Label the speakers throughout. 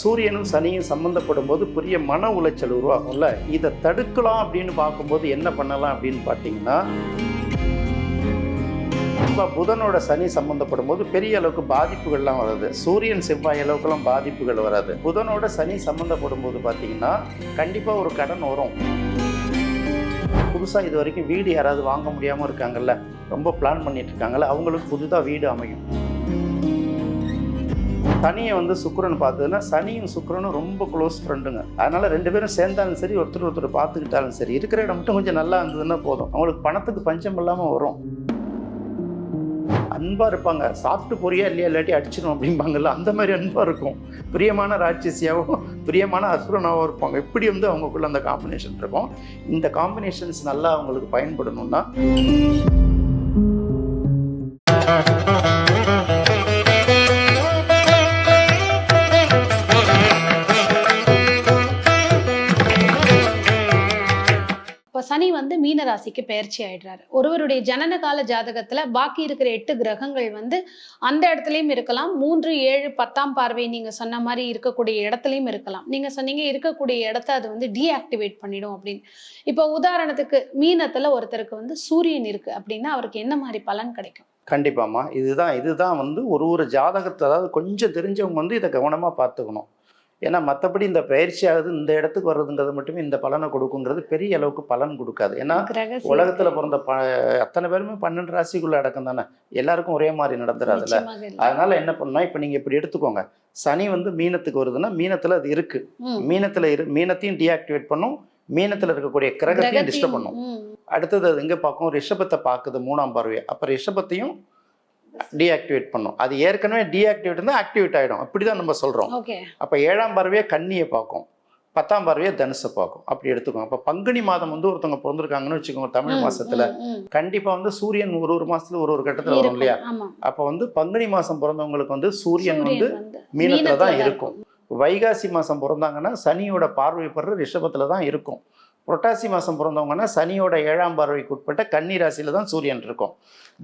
Speaker 1: சூரியனும் சனியும் சம்மந்தப்படும் போது பெரிய மன உளைச்சல் உருவாகும்ல. இதை தடுக்கலாம் அப்படின்னு பார்க்கும்போது என்ன பண்ணலாம் அப்படின்னு பார்த்தீங்கன்னா புதனோட சனி சம்மந்தப்படும் போது பெரிய அளவுக்கு பாதிப்புகள்லாம் வராது. சூரியன் செவ்வாய் அளவுக்குலாம் பாதிப்புகள் வராது. புதனோட சனி சம்மந்தப்படும் போது பார்த்தீங்கன்னா கண்டிப்பாக ஒரு கடன் வரும். புதுசாக இது வரைக்கும் வீடு யாராவது வாங்க முடியாமல் இருக்காங்கல்ல. ரொம்ப பிளான் பண்ணிட்டு இருக்காங்கல்ல. அவங்களுக்கு புதுதாக வீடு அமையும். சனியை வந்து சுக்கரன் பார்த்ததுன்னா சனியும் சுக்கரனும் ரொம்ப க்ளோஸ் ஃப்ரெண்டுங்க அதனால ரெண்டு பேரும் சேர்ந்தாலும் சரி ஒருத்தர் ஒருத்தர் பார்த்துக்கிட்டாலும் சரி இருக்கிற இடம் மட்டும் கொஞ்சம் நல்லா இருந்ததுன்னா போதும். அவங்களுக்கு பணத்துக்கு பஞ்சம் இல்லாமல் வரும். அன்பாக இருப்பாங்க. சாப்பிட்டு போறியா இல்லையா இல்லாட்டி அடிச்சிடும் அப்படிம்பாங்கல்ல அந்த மாதிரி அன்பாக இருக்கும். பிரியமான ராட்சசியாகவும் பிரியமான அசுரனாகவும் இருப்பாங்க. இப்படி வந்து அவங்களுக்குள்ள அந்த காம்பினேஷன் இருக்கும். இந்த காம்பினேஷன்ஸ் நல்லா அவங்களுக்கு பயன்படணும்னா
Speaker 2: மீன ராசிக்கு பயிற்சி ஆயிடுறாரு. ஒருவருடைய ஜனன கால ஜாதகத்துல பாக்கி இருக்கிற எட்டு கிரகங்கள் வந்து அந்த இடத்துலயும் இருக்கலாம். மூன்று ஏழு பத்தாம் பார்வை நீங்க சொன்ன மாதிரி இருக்கக்கூடிய இடத்துலயும் இருக்கலாம். நீங்க சொன்னீங்க இருக்கக்கூடிய இடத்த அது வந்து டீஆக்டிவேட் பண்ணிடும் அப்படின்னு. இப்போ உதாரணத்துக்கு மீனத்துல ஒருத்தருக்கு வந்து சூரியன் இருக்கு அப்படின்னா அவருக்கு என்ன மாதிரி பலன் கிடைக்கும்?
Speaker 1: கண்டிப்பாம்மா. இதுதான் இதுதான் வந்து ஒரு ஒரு ஜாதகத்தை அதாவது கொஞ்சம் தெரிஞ்சவங்க வந்து இதை கவனமாக பார்த்துக்கணும். ஏன்னா மற்றபடி இந்த பயிற்சி ஆகுது இந்த இடத்துக்கு வர்றதுங்கிறது மட்டுமே இந்த பலனை கொடுக்குங்கிறது பெரிய அளவுக்கு பலன் கொடுக்காது. ஏன்னா உலகத்தில் பிறந்த ப அத்தனை பேருமே பன்னெண்டு ராசிக்குள்ள அடக்கம் தானே? எல்லாருக்கும் ஒரே மாதிரி நடந்துடாதுல்ல. அதனால என்ன பண்ணா இப்போ நீங்கள் இப்படி எடுத்துக்கோங்க. சனி வந்து மீனத்துக்கு வருதுன்னா மீனத்தில் அது இருக்கு. மீனத்தில் இரு மீனத்தையும் டீஆக்டிவேட் பண்ணும். மீனத்தில் இருக்கக்கூடிய கிரகத்தையும் டிஸ்டர்ப் பண்ணும். அடுத்தது அது எங்கே பார்க்கும்? ரிஷபத்தை பார்க்குது மூணாம் பார்வையை. அப்போ ரிஷபத்தையும் டீஆக்டிவேட் பண்ணும். அது ஏற்கனவே டீஆக்டிவேட் இருந்தால் ஆக்டிவேட் ஆகிடும் அப்படி தான் நம்ம சொல்கிறோம் அப்போ ஏழாம் பார்வையை கன்னியை பார்க்கும். பத்தாம் பார்வையை தனுசை பார்க்கும். அப்படி எடுத்துக்கோங்க. அப்போ பங்குனி மாதம் வந்து ஒருத்தவங்க பிறந்திருக்காங்கன்னு வச்சுக்கோங்க தமிழ் மாசத்துல. கண்டிப்பாக வந்து சூரியன் ஒரு ஒரு மாசத்துல ஒரு ஒரு கட்டத்தில் வரும். இல்லையா? அப்போ வந்து பங்குனி மாதம் பிறந்தவங்களுக்கு வந்து சூரியன் வந்து மீனத்தில் தான் இருக்கும். வைகாசி மாதம் பிறந்தாங்கன்னா சனியோட பார்வை பெற ரிஷபத்தில் தான் இருக்கும். புரட்டாசி மாதம் பிறந்தவங்கன்னா சனியோட ஏழாம் பார்வைக்கு உட்பட்ட கன்னி ராசியில தான் சூரியன் இருக்கும்.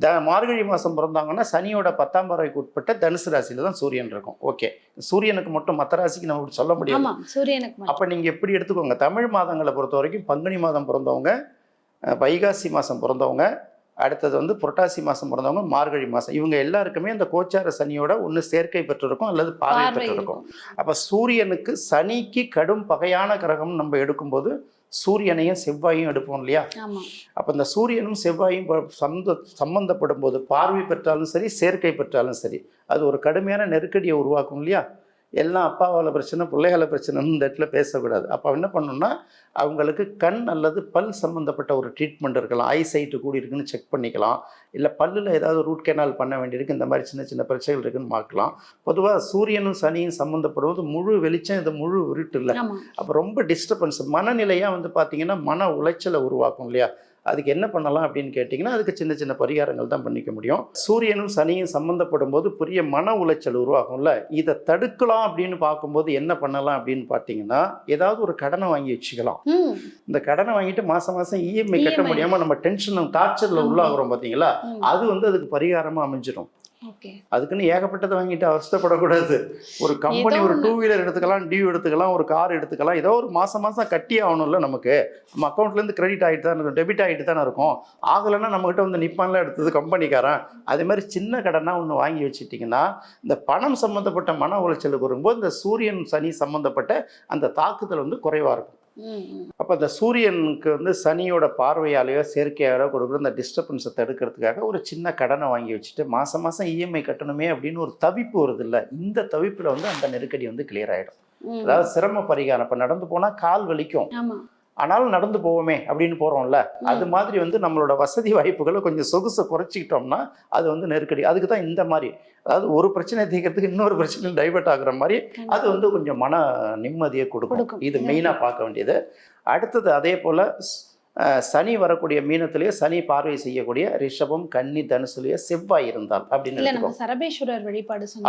Speaker 1: த மார்கழி மாதம் பிறந்தாங்கன்னா சனியோட பத்தாம் பார்வைக்கு உட்பட்ட தனுசு ராசியில தான் சூரியன் இருக்கும். ஓகே. சூரியனுக்கு மட்டும் மற்ற ராசிக்கு நம்ம சொல்ல முடியாது.
Speaker 2: ஆமா சூரியனுக்கு.
Speaker 1: அப்போ நீங்கள் எப்படி எடுத்துக்கோங்க? தமிழ் மாதங்களை பொறுத்த வரைக்கும் பங்குனி மாதம் பிறந்தவங்க வைகாசி மாதம் பிறந்தவங்க அடுத்தது வந்து புரட்டாசி மாதம் பிறந்தவங்க மார்கழி மாதம் இவங்க எல்லாருக்குமே இந்த கோச்சார சனியோட ஒன்று சேர்க்கை பெற்றிருக்கும் அல்லது பார்வை பெற்றிருக்கும்.
Speaker 2: இருக்கும்.
Speaker 1: அப்போ சூரியனுக்கு சனிக்கு கடும் பகையான கிரகம் நம்ம எடுக்கும்போது சூரியனையும் செவ்வாயும் எடுப்போம் இல்லையா? அப்போ இந்த சூரியனும் செவ்வாயும் சம்மந்த சம்பந்தப்படும் போது பார்வை பெற்றாலும் சரி சேர்க்கை பெற்றாலும் சரி அது ஒரு கடுமையான நெருக்கடியை உருவாக்கும் இல்லையா? எல்லாம் அப்பாவால் பிரச்சனை பிள்ளைகள பிரச்சனைன்னு இந்த இடத்துல பேசக்கூடாது. அப்போ என்ன பண்ணணும்னா அவங்களுக்கு கண் அல்லது பல் சம்மந்தப்பட்ட ஒரு ட்ரீட்மெண்ட் இருக்கலாம். ஐ சைட்டு கூடி இருக்குன்னு செக் பண்ணிக்கலாம். இல்லை பல்லில் ஏதாவது ரூட் கேனால் பண்ண வேண்டியிருக்கு இந்த மாதிரி சின்ன சின்ன பிரச்சனைகள் இருக்குன்னு பார்க்கலாம். பொதுவாக சூரியனும் சனியும் சம்மந்தப்படுவது முழு வெளிச்சம் இது முழு இருட்டு இல்லை அப்போ ரொம்ப டிஸ்டர்பன்ஸ் மனநிலையாக வந்து பார்த்தீங்கன்னா மன உளைச்சலை உருவாக்கும் இல்லையா? அதுக்கு என்ன பண்ணலாம் அப்படின்னு கேட்டிங்கன்னா அதுக்கு சின்ன சின்ன பரிகாரங்கள் தான் பண்ணிக்க முடியும் சூரியனும் சனியும் சம்மந்தப்படும் போது பெரிய மன உளைச்சல் உருவாகும்ல இதை தடுக்கலாம் அப்படின்னு பார்க்கும்போது என்ன பண்ணலாம் அப்படின்னு பார்த்தீங்கன்னா ஏதாவது ஒரு கடனை வாங்கி வச்சுக்கலாம் இந்த கடனை வாங்கிட்டு மாதம் மாதம் இஎம்ஐ கட்ட
Speaker 2: EMI.
Speaker 1: முடியாமல் நம்ம டென்ஷன் டார்ச்சரில். உள்ளாகிறோம் பார்த்தீங்களா. அது வந்து அதுக்கு பரிகாரமாக அமைஞ்சிடும் அதுக்குன்னு ஏகப்பட்டதை வாங்கிட்டு அவஸ்தைப்படக்கூடாது. ஒரு கம்பெனி ஒரு. டூ வீலர் எடுத்துக்கலாம் டியூ எடுத்துக்கலாம் ஒரு கார் எடுத்துக்கலாம் ஏதோ ஒரு மாதம் மாதம் கட்டி ஆகணும்ல நமக்கு. நம்ம அக்கௌண்ட்லேருந்து கிரெடிட் ஆகிட்டு தான் இருக்கும் டெபிட் ஆகிட்டு தானே இருக்கும். ஆகலைன்னா நம்மகிட்ட வந்து நிப்பான்ல எடுத்தது கம்பெனிக்காரன் அதே மாதிரி சின்ன கடனா ஒன்று வாங்கி வச்சுட்டிங்கன்னா இந்த பணம் சம்மந்தப்பட்ட மன உளைச்சலுக்கு வரும்போது இந்த சூரியன் சனி சம்மந்தப்பட்ட அந்த தாக்குதல் வந்து குறைவாக இருக்கும். அப்போ இந்த சூரியனுக்கு வந்து சனியோட பார்வையாலேயோ செயற்கையாலோ கொடுக்குற இந்த டிஸ்டர்பன்ஸை தடுக்கிறதுக்காக ஒரு சின்ன கடனை வாங்கி வச்சுட்டு மாதம் மாதம் இஎம்ஐ கட்டணுமே அப்படின்னு ஒரு தவிப்பு வருது இல்லை இந்த தவிப்பில் வந்து அந்த நெருக்கடி வந்து கிளியர் ஆகிடும். அதாவது சிரம பரிகாரம் இப்போ நடந்து போனால் கால் வலிக்கும். ஆனாலும் நடந்து போவோமே அப்படின்னு போகிறோம்ல. அது மாதிரி வந்து நம்மளோட வசதி வாய்ப்புகளை கொஞ்சம் சொகுசை குறைச்சிக்கிட்டோம்னா அது வந்து நெருக்கடி அதுக்கு தான் இந்த மாதிரி அதாவது ஒரு பிரச்சனை தீர்க்கறதுக்கு இன்னொரு பிரச்சனை டைவர்ட் ஆகுற மாதிரி அது வந்து கொஞ்சம் மன நிம்மதியை கொடுக்கும். இது. மெயினாக பார்க்க வேண்டியது அடுத்தது அதே போல் சனி வரக்கூடிய மீனத்திலேயே சனி பார்வை செய்யக்கூடிய ரிஷபம் கன்னி தனுசுலேயே செவ்வாய் இருந்தால் அப்படின்னு
Speaker 2: சரபேஸ்வரர் வழிபாடு
Speaker 1: சனி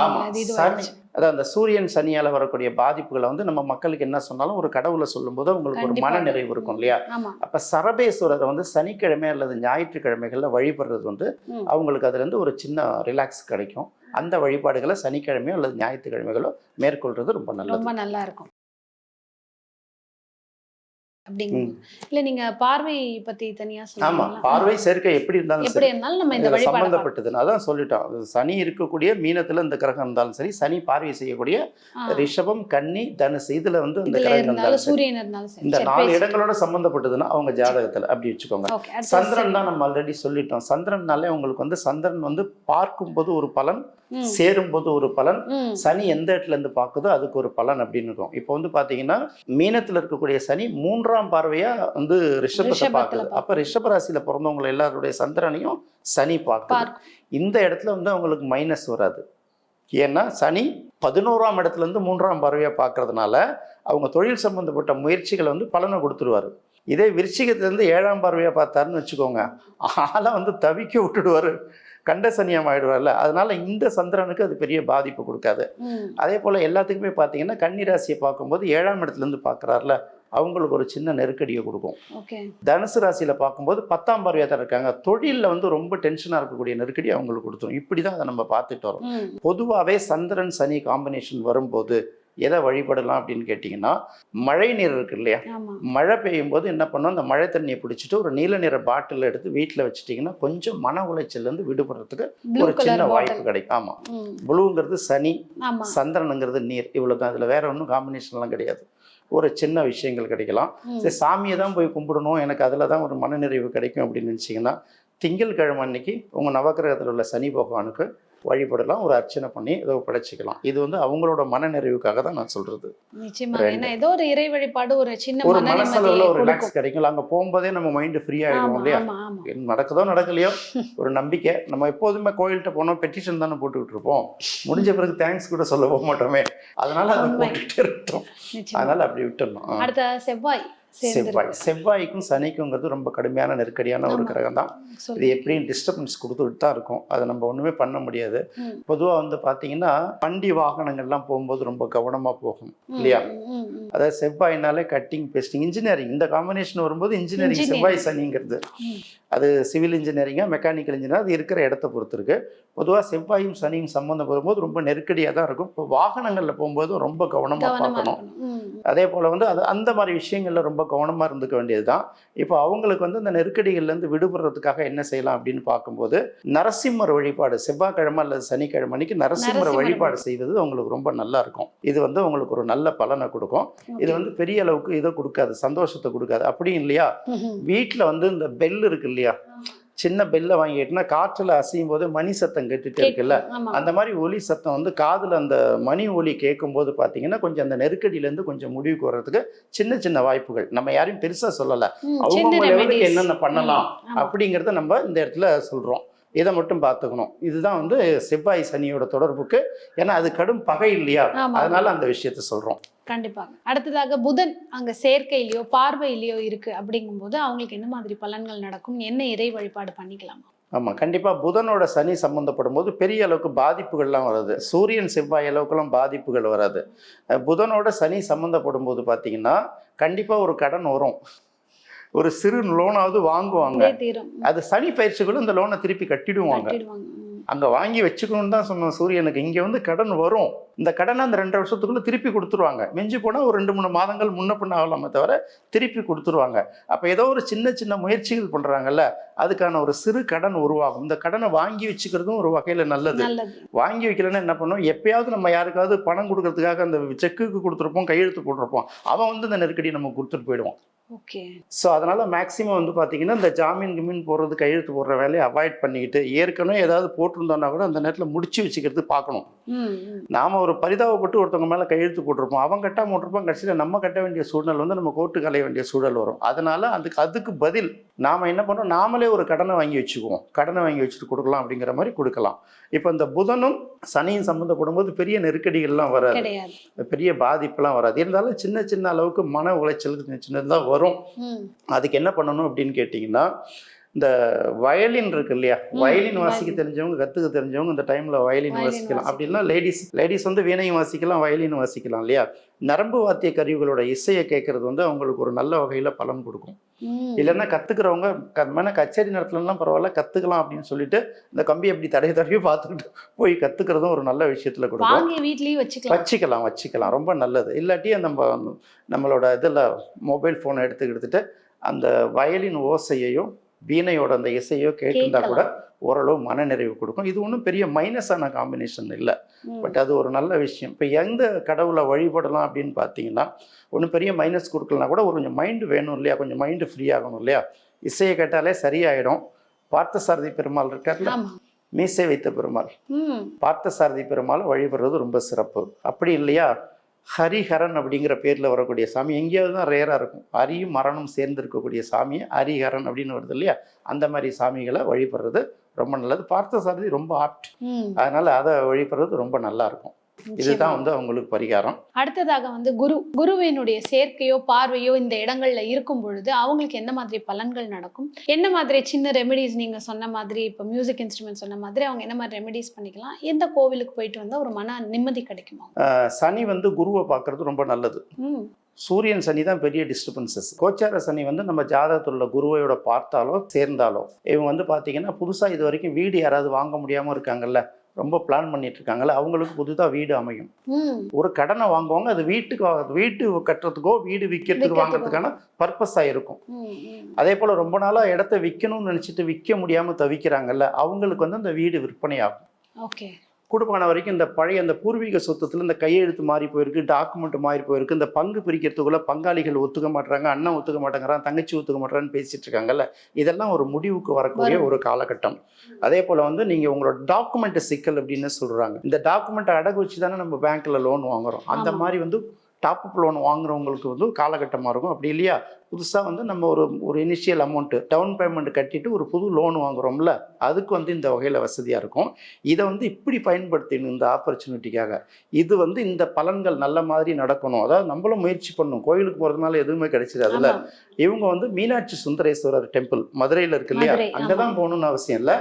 Speaker 1: அதான் அந்த சூரியன் சனியால வரக்கூடிய பாதிப்புகளை வந்து நம்ம மக்களுக்கு என்ன சொன்னாலும் ஒரு கடவுளை சொல்லும்போது அவங்களுக்கு ஒரு. மன நிறைவு இருக்கும் இல்லையா? அப்ப சரபேஸ்வரரை வந்து சனிக்கிழமை அல்லது ஞாயிற்றுக்கிழமைகள்ல வழிபடுறது வந்து. அவங்களுக்கு அதுல இருந்து ஒரு சின்ன ரிலாக்ஸ் கிடைக்கும். அந்த வழிபாடுகளை சனிக்கிழமையோ அல்லது ஞாயிற்றுக்கிழமைகளோ மேற்கொள்றது ரொம்ப நல்லது.
Speaker 2: ரொம்ப நல்லா இருக்கும். அப்படிங்க. இல்ல நீங்க பார்வை பத்தி தனியா
Speaker 1: ஆமா பார்வை சேர்க்கை எப்படி இருந்தாலும்
Speaker 2: எப்படி இருந்தாலும் நம்ம இந்த.
Speaker 1: சம்பந்தப்பட்டதுன்னு அதான் சொல்லிட்டோம். சனி இருக்கக்கூடிய மீனத்துல இந்த கிரகம் இருந்தாலும் சரி சனி பார்வை செய்யக்கூடிய ரிஷபம் கன்னி தனுசு இதுல வந்து இந்த கிரகம்
Speaker 2: இருந்தாலும்
Speaker 1: இருந்தாலும் சரி.
Speaker 2: சூரியன் இருந்தாலும்
Speaker 1: இந்த நாலு. இடங்களோட சம்பந்தப்பட்டதுன்னா அவங்க ஜாதகத்துல அப்படி வச்சுக்கோங்க. சந்திரன் தான் நம்ம ஆல்ரெடி சொல்லிட்டோம். சந்திரன்னாலே உங்களுக்கு வந்து சந்திரன் வந்து பார்க்கும்போது ஒரு பலன் சேரும்போது ஒரு பலன் சனி எந்த இடத்துல இருந்து பார்க்குதோ அதுக்கு ஒரு பலன் அப்படின்னு இருக்கும். இப்போ வந்து பாத்தீங்கன்னா மீனத்துல இருக்கக்கூடிய சனி மூன்றாம் பார்வையா வந்து ரிஷபத்தை பார்க்குது. அப்ப ரிஷப ராசியில பிறந்தவங்க எல்லாருடைய சந்திரனையும் சனி பார்க்குது. இந்த இடத்துல வந்து அவங்களுக்கு மைனஸ் வராது. ஏன்னா சனி பதினோராம் இடத்துல இருந்து மூன்றாம் பார்வையா பார்க்கறதுனால அவங்க தொழில் சம்பந்தப்பட்ட முயற்சிகளை வந்து பலனை கொடுத்துருவாரு. இதே விருச்சிகத்திலேருந்து ஏழாம் பார்வையா பார்த்தாருன்னு வச்சுக்கோங்க. ஆளை வந்து தவிக்க விட்டுடுவாரு. கண்ட சனியம் ஆயிடுவார்ல அதனால இந்த சந்திரனுக்கு அது பெரிய பாதிப்பு கொடுக்காது. அதே போல் எல்லாத்துக்குமே பார்த்தீங்கன்னா கன்னிராசியை பார்க்கும்போது ஏழாம் இடத்துலேருந்து பார்க்குறாருல அவங்களுக்கு ஒரு சின்ன நெருக்கடியை கொடுக்கும். தனுசு ராசியில் பார்க்கும்போது பத்தாம் பார்வையாக தான் இருக்காங்க. தொழிலில் வந்து ரொம்ப டென்ஷனாக இருக்கக்கூடிய நெருக்கடி அவங்களுக்கு கொடுத்துரும். இப்படி தான் அதை நம்ம பார்த்துட்டு வரோம். பொதுவாகவே சந்திரன் சனி காம்பினேஷன் வரும்போது எதை வழிபடலாம் அப்படின்னு கேட்டிங்கன்னா மழை நீர் இருக்கு இல்லையா? மழை பெய்யும் போது என்ன பண்ணோம்? அந்த மழை தண்ணியை பிடிச்சிட்டு ஒரு நீல நிற பாட்டில் எடுத்து வீட்டில் வச்சுட்டிங்கன்னா கொஞ்சம் மன உளைச்சல்லேருந்து விடுபடுறதுக்கு ஒரு சின்ன வாய்ப்பு கிடைக்கும். ஆமாம் ப்ளூங்கிறது சனி சந்திரனுங்கிறது நீர். இவ்வளோ தான் இதில் வேற ஒன்றும் காம்பினேஷன்லாம் கிடையாது. ஒரு சின்ன விஷயங்கள் கிடைக்கலாம். சரி சாமியை தான் போய் கும்பிடணும். எனக்கு அதில் தான் ஒரு மனநிறைவு கிடைக்கும் அப்படின்னு நினச்சிங்கன்னா திங்கட்கிழமை அன்னைக்கு உங்கள் நவக்கிரகத்தில் உள்ள சனி பகவானுக்கு வழிபடலாம் ஒரு அர்ச்சனை பண்ணி ஏதோ படைச்சிக்கலாம். இது வந்து அவங்களோட மனநிறைவுக்காக தான் நான்
Speaker 2: நிச்சயமா. ஏன்னா ஏதோ ஒரு இறை வழிபாடு ஒரு சின்ன
Speaker 1: ஒரு
Speaker 2: மன
Speaker 1: மனசளவில் ஒரு ரிலாக்ஸ்
Speaker 2: கொடுக்கும்.
Speaker 1: அங்கே போகும்போதே நம்ம மைண்டு ஃப்ரீ ஆகிடும் இல்லையா? நடக்குதோ நடக்கலையோ ஒரு நம்பிக்கை. நம்ம எப்போதுமே கோயில்கிட்ட போனோம் பெட்டிஷன் தானே போட்டுக்கிட்டு இருப்போம். முடிஞ்ச பிறகு தேங்க்ஸ் கூட சொல்ல போக மாட்டோமே. அதனால அதை. போட்டுக்கிட்டே
Speaker 2: நிச்சயமா.
Speaker 1: அதனால அப்படி விட்டுடணும்.
Speaker 2: அடுத்த செவ்வாய்.
Speaker 1: செவ்வாய் செவ்வாய்க்கும் சனிக்குங்கிறது ரொம்ப கடுமையான நெருக்கடியான ஒரு. கிரகம் தான் இது எப்படியும் டிஸ்டர்பன்ஸ் கொடுத்துட்டு தான் இருக்கும் அதை நம்ம ஒன்றுமே பண்ண முடியாது. பொதுவாக வந்து பார்த்தீங்கன்னா வண்டி வாகனங்கள்லாம் போகும்போது ரொம்ப கவனமாக போகும் இல்லையா? அதாவது செவ்வாய்னாலே கட்டிங் பெஸ்டிங் இன்ஜினியரிங் இந்த காம்பினேஷன் வரும்போது இன்ஜினியரிங். செவ்வாய் சனிங்கிறது. அது சிவில் இன்ஜினியரிங்கா மெக்கானிக்கல் இன்ஜினியர் அது இருக்கிற இடத்த பொறுத்து இருக்கு பொதுவாக செவ்வாயும் சனியும் சம்மந்தம் வரும்போது ரொம்ப நெருக்கடியாக தான் இருக்கும். இப்போ வாகனங்களில் போகும்போது ரொம்ப கவனமாக
Speaker 2: கவனமா
Speaker 1: பார்க்கணும். அதே போல் வந்து அது அந்த மாதிரி விஷயங்களில் ரொம்ப கவனமாக இருந்துக்க வேண்டியது தான் இப்போ அவங்களுக்கு வந்து இந்த நெருக்கடிகள்லேருந்து விடுபடுறதுக்காக என்ன செய்யலாம் அப்படின்னு பார்க்கும்போது நரசிம்மர் வழிபாடு செவ்வாய்க்கிழமை அல்லது சனிக்கிழமை அன்னைக்கு நரசிம்மர் வழிபாடு செய்வது அவங்களுக்கு ரொம்ப நல்லா இருக்கும். இது வந்து அவங்களுக்கு ஒரு நல்ல பலனை கொடுக்கும். இது. வந்து பெரிய அளவுக்கு இதை கொடுக்காது சந்தோஷத்தை கொடுக்காது. அப்படியும் இல்லையா. வீட்டில் வந்து இந்த பெல் இருக்கு இல்லையா? சின்ன பெல்லை வாங்கிட்டுனா காற்றில் அசையும் போது மணி சத்தம் கேட்டுட்டே இருக்குல்ல? அந்த மாதிரி ஒலி சத்தம் வந்து காதில் அந்த மணி ஒலி கேட்கும்போது பார்த்தீங்கன்னா கொஞ்சம் அந்த நெருக்கடியிலேருந்து கொஞ்சம் முடிவுக்கு வர்றதுக்கு சின்ன சின்ன வாய்ப்புகள். நம்ம யாரையும் பெருசாக சொல்லலை. அவங்க லெவலுக்கு. என்னென்ன பண்ணலாம். அப்படிங்கிறத நம்ம இந்த இடத்துல சொல்கிறோம் இதை மட்டும் பார்த்துக்கணும். இதுதான் வந்து செவ்வாய் சனியோட தொடர்புக்கு ஏன்னா அது கடும் பகை இல்லையா. அதனால அந்த விஷயத்த சொல்கிறோம்
Speaker 2: கண்டிப்பாக அடுத்ததாக புதன் அங்க சேர்க்கையிலயோ பார்வையிலயோ இருக்கு அப்படிங்கும்போது அவங்களுக்கு என்ன மாதிரி பலன்கள் நடக்கும்? என்ன இறை வழிபாடு பண்ணிக்கலாமா?
Speaker 1: ஆமாம் கண்டிப்பாக புதனோட சனி சம்மந்தப்படும் போது பெரிய அளவுக்கு பாதிப்புகள்லாம் வராது. சூரியன் செவ்வாய் அளவுக்குலாம் பாதிப்புகள் வராது. புதனோட சனி சம்மந்தப்படும் போது பார்த்தீங்கன்னா கண்டிப்பாக ஒரு கடன் வரும். ஒரு சிறு லோனாவது வாங்குவாங்க. அது சனி பயிற்சிகளும் இந்த லோனை திருப்பி கட்டிடுவாங்க. அங்கே வாங்கி வச்சுக்கணும்னு தான் சொன்னோம் சூரியனுக்கு. இங்கே வந்து கடன் வரும். இந்த கடனை அந்த ரெண்டு வருஷத்துக்குள்ளே திருப்பி கொடுத்துருவாங்க. மிஞ்சி போனால் ஒரு ரெண்டு மூணு மாதங்கள் முன்ன பின்ன ஆகலாமே தவிர திருப்பி கொடுத்துருவாங்க. அப்போ ஏதோ ஒரு சின்ன சின்ன முயற்சிகள் பண்ணுறாங்கல்ல அதுக்கான ஒரு சிறு கடன் உருவாகும். இந்த கடனை வாங்கி வச்சுக்கிறதும் ஒரு வகையில் நல்லது. வாங்கி வைக்கலன்னா என்ன பண்ணும்? எப்பயாவது நம்ம யாருக்காவது பணம் கொடுக்கறதுக்காக அந்த செக்குக்கு கொடுத்துருப்போம் கையெழுத்து போட்டிருப்போம். அவன் வந்து இந்த நெருக்கடி நம்ம கொடுத்துட்டு போயிடுவான்.
Speaker 2: ஓகே.
Speaker 1: ஸோ அதனால் மேக்ஸிமம் வந்து பார்த்தீங்கன்னா இந்த ஜாமீன் கிமீன் போடுறது கையெழுத்து போடுற வேலையை அவாய்ட் பண்ணிக்கிட்டு ஏற்கனவே ஏதாவது போட்டிருந்தோன்னா கூட அந்த நேரத்தில் முடிச்சு வச்சுக்கிறது பார்க்கணும். நாம் ஒரு பரிதாபப்பட்டு ஒருத்தவங்க மேலே கையெழுத்து போட்டிருப்போம். அவன் கட்டாம விட்டுருப்பான் கடைசியில் நம்ம கட்ட வேண்டிய சூழ்நிலை வந்து நம்ம கோர்ட்டு கலைய வேண்டிய சூழல் வரும். அதனால அதுக்கு அதுக்கு பதில் நாம் என்ன பண்ணோம் நாமளே ஒரு கடனை வாங்கி வச்சுக்குவோம். கடனை வாங்கி வச்சுட்டு கொடுக்கலாம் அப்படிங்கிற மாதிரி கொடுக்கலாம். இப்போ இந்த புதனும் சனியும் சம்மந்தப்படும் போது பெரிய நெருக்கடிகள்லாம் வராது. பெரிய பாதிப்புலாம் வராது. இருந்தாலும் சின்ன சின்ன அளவுக்கு மன உளைச்சல் சின்ன சின்னதாக வரும் அதுக்கு என்ன பண்ணணும் அப்படின்னு கேட்டிங்கன்னா இந்த வயலின் இருக்கு இல்லையா வயலின் வாசிக்க. தெரிஞ்சவங்க கற்றுக்க தெரிஞ்சவங்க இந்த டைமில் வயலின் வாசிக்கலாம். அப்படின்னா லேடிஸ் லேடிஸ் வந்து வீணையும் வாசிக்கலாம் வயலின் வாசிக்கலாம் இல்லையா நரம்பு வாத்திய கருவிகளோட இசையை கேட்கறது வந்து அவங்களுக்கு ஒரு நல்ல வகையில் பலன் கொடுக்கும். இல்லைன்னா கற்றுக்கிறவங்க வேணா கச்சேரி நேரத்துலலாம் பரவாயில்ல கற்றுக்கலாம் அப்படின்னு சொல்லிட்டு இந்த கம்பி அப்படி தடவி தடவி பார்த்துக்கிட்டு போய் கற்றுக்கிறதும் ஒரு நல்ல விஷயத்தில் கொடுக்கும்.
Speaker 2: வீட்லயும் வச்சுக்கலாம்.
Speaker 1: வச்சுக்கலாம் வச்சுக்கலாம். ரொம்ப நல்லது. இல்லாட்டி நம்ம நம்மளோட இதில் மொபைல் ஃபோனை எடுத்து எடுத்துட்டு அந்த வயலின் ஓசையையும் வீணையோட அந்த இசையோ கேட்டிருந்தா கூட ஓரளவு மனநிறைவு கொடுக்கும். இது ஒன்றும் பெரிய மைனஸான காம்பினேஷன் இல்லை. பட் அது ஒரு நல்ல விஷயம். இப்போ எந்த கடவுளை வழிபடலாம் அப்படின்னு பார்த்தீங்கன்னா ஒன்றும் பெரிய மைனஸ் கொடுக்கலனா கூட ஒரு கொஞ்சம் மைண்டு வேணும் இல்லையா? கொஞ்சம் மைண்டு ஃப்ரீ ஆகணும் இல்லையா? இசையை கேட்டாலே சரியாயிடும். பார்த்தசாரதி பெருமாள் இருக்கார்ல? மீசை வைத்த பெருமாள். பார்த்தசாரதி பெருமாளை வழிபடுறது ரொம்ப சிறப்பு. அப்படி இல்லையா? ஹரிஹரன் அப்படிங்கிற பேரில் வரக்கூடிய சாமி எங்கேயாவது தான் ரேராக இருக்கும். ஹரியும் மரணம் சேர்ந்து இருக்கக்கூடிய சாமி ஹரிஹரன் அப்படின்னு வருது இல்லையா? அந்த மாதிரி சாமிகளை வழிபடுறது ரொம்ப நல்லது. பார்த்தசாரதி ரொம்ப ஆப்ட். அதனால் அதை வழிபடுறது ரொம்ப நல்லா இருக்கும்.
Speaker 2: நிச்சயமா.
Speaker 1: இதுதான் வந்து அவங்களுக்கு பரிகாரம்.
Speaker 2: அடுத்ததாக வந்து குரு குருவினுடைய சேர்க்கையோ பார்வையோ இந்த இடங்கள்ல இருக்கும் பொழுது அவங்களுக்கு என்ன மாதிரி பலன்கள் நடக்கும்? என்ன மாதிரி சின்ன ரெமெடிஸ் நீங்க சொன்ன மாதிரி இப்போ மியூசிக் இன்ஸ்ட்ருமெண்ட் சொன்ன மாதிரி அவங்க என்ன மாதிரி ரெமெடிஸ் பண்ணிக்கலாம்? எந்த கோவிலுக்கு போயிட்டு வந்தா ஒரு மன நிம்மதி கிடைக்குமா
Speaker 1: சனி வந்து குருவை பார்க்கறது ரொம்ப நல்லது. சூரியன் சனி தான் பெரிய டிஸ்டர்பன்சஸ் கோச்சார சனி வந்து நம்ம ஜாதகத்தில் உள்ள குருவையோட பார்த்தாலோ சேர்ந்தாலோ இவங்க வந்து பார்த்தீங்கன்னா புதுசாக இது வரைக்கும் வீடு யாராவது வாங்க முடியாமல் இருக்காங்கல்ல. ரொம்ப பிளான் பண்ணிட்டு இருக்காங்கல்ல அவங்களுக்கு புதுதாக வீடு அமையும். ஒரு கடனை வாங்குவாங்க அது வீட்டுக்கு வீட்டு கட்டுறதுக்கோ வீடு விற்கிறதுக்கு
Speaker 2: விக்கிறதுக்கோ.
Speaker 1: வாங்குறதுக்கான பர்பஸாக இருக்கும். அதே போல் ரொம்ப நாளாக இடத்த விற்கணும்னு நினச்சிட்டு விற்க முடியாமல் தவிக்கிறாங்கல்ல அவங்களுக்கு வந்து அந்த வீடு விற்பனை ஆகும்
Speaker 2: ஓகே.
Speaker 1: குடும்பம் வரைக்கும் இந்த பழைய அந்த பூர்வீக சொத்தத்தில் இந்த கையெழுத்து மாறி போயிருக்கு டாக்குமெண்ட் மாறி போயிருக்கு இந்த பங்கு பிரிக்கிறதுக்குள்ள பங்காளிகள் ஒத்துக்க மாட்டாங்க அண்ணன் ஒத்துக்க மாட்டேங்கிறான் தங்கச்சி ஒத்துக்க மாட்டேறான்னு பேசிட்டு இருக்காங்கல்ல இதெல்லாம் ஒரு முடிவுக்கு வரக்கூடிய. ஒரு காலகட்டம். அதே போல் வந்து நீங்கள் உங்களோட டாக்குமெண்ட் சிக்கல் அப்படின்னு சொல்கிறாங்க இந்த டாக்குமெண்ட்டை அடகு வச்சு தானே நம்ம பேங்க்கில் லோன் வாங்குறோம். அந்த. மாதிரி வந்து டாப் அப் லோன் வாங்குறவங்களுக்கு வந்து காலகட்டமாக இருக்கும். அப்படி இல்லையா? புதுசாக வந்து நம்ம ஒரு ஒரு இனிஷியல் அமௌண்ட்டு டவுன் பேமெண்ட் கட்டிட்டு ஒரு புது லோன் வாங்குறோம்ல அதுக்கு வந்து இந்த வகையில் வசதியாக இருக்கும். இதை வந்து இப்படி பயன்படுத்திடணும் இந்த ஆப்பர்ச்சுனிட்டிக்காக இது வந்து இந்த பலன்கள் நல்ல மாதிரி நடக்கணும். அதாவது நம்மளும் முயற்சி பண்ணணும். கோயிலுக்கு போகிறதுனால எதுவுமே கிடைச்சிடாதுல்ல இவங்க வந்து மீனாட்சி சுந்தரேஸ்வரர் டெம்பிள் மதுரையில் இருக்கு இல்லையா அங்கே தான். போகணும்னு அவசியம் இல்லை.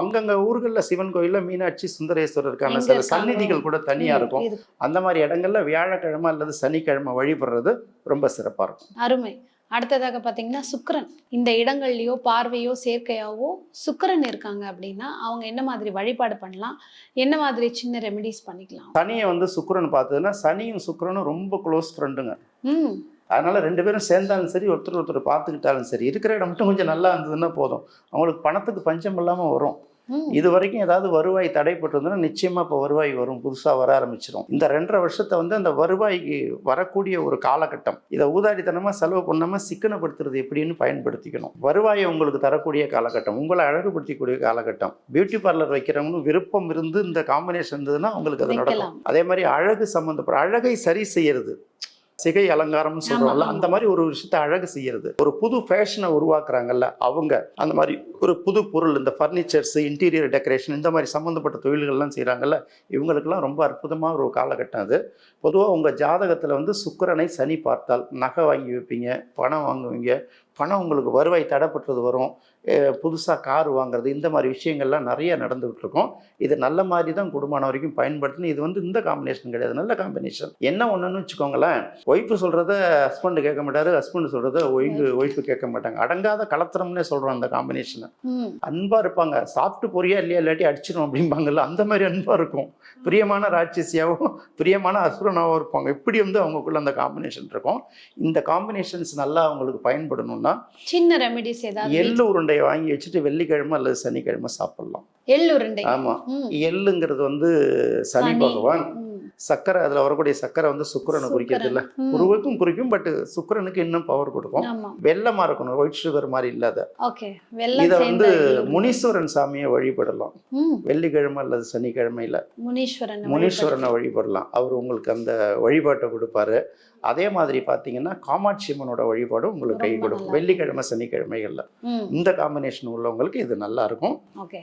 Speaker 1: அங்கங்க ஊர்களில் சிவன் கோயிலில் மீனாட்சி சுந்தரேஸ்வரருக்கான சில? சந்நிதிகள் கூட தனியாக இருக்கும். அந்த மாதிரி இடங்கள்ல வியாழக்கிழமை அல்லது சனிக்கிழமை வழிபடுறது ரொம்ப சிறப்பாக இருக்கும்.
Speaker 2: அருமை. அடுத்ததாக பார்த்தீங்கன்னா சுக்கிரன். இந்த இடங்கள்லயோ பார்வையோ சேர்க்கையாவோ சுக்கிரன் இருக்காங்க அப்படின்னா அவங்க என்ன மாதிரி வழிபாடு பண்ணலாம்? என்ன மாதிரி சின்ன ரெமெடிஸ் பண்ணிக்கலாம்?
Speaker 1: சனியை வந்து சுக்கிரன் பார்த்ததுன்னா சனியும் சுக்கிரனும் ரொம்ப க்ளோஸ் ஃப்ரெண்டுங்க
Speaker 2: ம்.
Speaker 1: அதனால ரெண்டு பேரும் சேர்ந்தாலும் சரி ஒருத்தர் ஒருத்தர் பார்த்துக்கிட்டாலும் சரி இருக்கிற இடம் மட்டும் கொஞ்சம் நல்லா இருந்ததுன்னா போதும். அவங்களுக்கு பணத்துக்கு பஞ்சம் இல்லாமல் வரும். இது வரைக்கும் ஏதாவது வருவாய் தடைப்பட்டிருந்ததுன்னா நிச்சயமாக இப்போ வருவாய் வரும் புதுசாக வர ஆரம்பிச்சிடும் இந்த ரெண்டரை வருஷத்தை வந்து அந்த வருவாய்க்கு வரக்கூடிய ஒரு காலகட்டம் இதை ஊதாரித்தனமாக செலவு பண்ணாமல் சிக்கனப்படுத்துறது எப்படின்னு பயன்படுத்திக்கணும். வருவாயை உங்களுக்கு தரக்கூடிய காலகட்டம் உங்களை அழகுபடுத்திக்கூடிய காலகட்டம் பியூட்டி பார்லர் வைக்கிறவங்களும் விருப்பம் இருந்து இந்த காம்பினேஷன் இருந்ததுன்னா உங்களுக்கு அது நடக்கும். அதே மாதிரி அழகு சம்மந்தப்பட்ட அழகை சரி செய்யறது. சிகை அலங்காரம்னு சொல்றோம்ல
Speaker 2: ஆமா.
Speaker 1: அந்த மாதிரி ஒரு விஷயத்தை அழகு செய்யறது ஒரு புது ஃபேஷனை உருவாக்குறாங்கல்ல அவங்க அந்த மாதிரி ஒரு புது பொருள் இந்த ஃபர்னிச்சர்ஸ் இன்டீரியர் டெக்கரேஷன் இந்த மாதிரி சம்மந்தப்பட்ட தொழில்கள்லாம் செய்கிறாங்கல்ல இவங்களுக்கெல்லாம் ரொம்ப அற்புதமாக ஒரு காலகட்டம் அது பொதுவாக உங்கள் ஜாதகத்தில் வந்து சுக்கிரனை சனி பார்த்தால் நகை வாங்கி வைப்பீங்க பணம் வாங்குவீங்க பணம் உங்களுக்கு வருவாய் தடைப்பட்டது வரும். புதுசாக கார் வாங்குறது இந்த மாதிரி விஷயங்கள்லாம் நிறைய நடந்துகிட்டு இருக்கும் இது நல்ல மாதிரி தான் குடும்பம் வரைக்கும் பயன்படுத்தணும் இது வந்து இந்த காம்பினேஷன் கிடையாது. நல்ல காம்பினேஷன் என்ன ஒன்றுன்னு வச்சுக்கோங்களேன் ஒய்ஃபு சொல்கிறத ஹஸ்பண்டு கேட்க மாட்டாரு ஹஸ்பண்ட் சொல்கிறத ஒய்ஃபு ஒய்ஃபு கேட்க மாட்டாங்க. அடங்காத கலத்திரம்னே சொல்கிறோம் அந்த காம்பினேஷனை அன்பாக இருப்பாங்க. சாப்பிட்டு போறியா இல்லையா இல்லாட்டி அடிச்சிடும் அப்படிம்பாங்கல்ல அந்த மாதிரி அன்பாக இருக்கும். பிரியமான ராட்சசியாகவும் பிரியமான அசுரனாகவும் இருப்பாங்க. இப்படி வந்து அவங்களுக்குள்ள அந்த காம்பினேஷன் இருக்கும். இந்த காம்பினேஷன்ஸ் நல்லா அவங்களுக்கு பயன்படணும்னா
Speaker 2: சின்ன ரெமெடிஸ் ஏதாவது
Speaker 1: எள்ளு உருண்டையை வாங்கி வச்சுட்டு வெள்ளிக்கிழமை அல்லது சனிக்கிழமை சாப்பிடலாம்.
Speaker 2: எள்ளுருண்டை
Speaker 1: ஆமாம்
Speaker 2: ம்.
Speaker 1: எள்ளுங்கிறது வந்து சனி. பகவான். சக்கரை அதில் வரக்கூடிய சக்கரை வந்து சுக்கிரனை குறிக்கிறது இல்லை. குருவுக்கும் குறிக்கும் பட் சுக்கிரனுக்கு இன்னும் பவர் கொடுக்கும்.
Speaker 2: ஆமா.
Speaker 1: வெள்ளமாக இருக்கணும் ஒயிட் சுகர் மாதிரி இல்லாத.
Speaker 2: வெள்ளம்
Speaker 1: இதை வந்து. முனீஸ்வரன் சாமியை வழிபடலாம். வெள்ளிக்கிழமை அல்லது சனிக்கிழமையில.
Speaker 2: முனீஸ்வரன்
Speaker 1: முனீஸ்வரனை வழிபடலாம். அவர் உங்களுக்கு அந்த வழிபாட்டை கொடுப்பாரு. அதே மாதிரி பார்த்தீங்கன்னா காமாட்சி அம்மனோட வழிபாடு உங்களுக்கு கை கொடுக்கும். வெள்ளிக்கிழமை சனிக்கிழமைகளில். இந்த காம்பினேஷன் உள்ளவங்களுக்கு இது நல்லா இருக்கும்.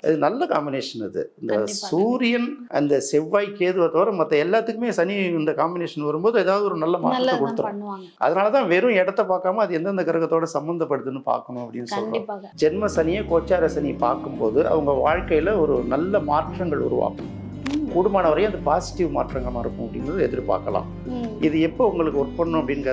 Speaker 1: இது நல்ல காம்பினேஷன் இது. இந்த. சூரியன் அந்த செவ்வாய் கேதுவை தவிர மற்ற எல்லாத்துக்குமே சனி இந்த காம்பினேஷன் வரும்போது ஏதாவது ஒரு நல்ல மாற்றத்தை கொடுத்துரும். அதனால தான் வெறும் இடத்த பார்க்காம அது எந்தெந்த கிரகத்தோட சம்மந்தப்படுதுன்னு பார்க்கணும் அப்படின்னு சொல்றோம். ஜென்ம சனியை கோச்சார சனி பார்க்கும்போது அவங்க வாழ்க்கையில ஒரு நல்ல மாற்றங்கள் உருவாக்கும். கூடுமான வரையும் அது பாசிட்டிவ் மாற்றங்கமாக இருக்கும் அப்படிங்கிறது எதிர்பார்க்கலாம். இது எப்போ உங்களுக்கு ஒர்க் பண்ணும் அப்படின்னு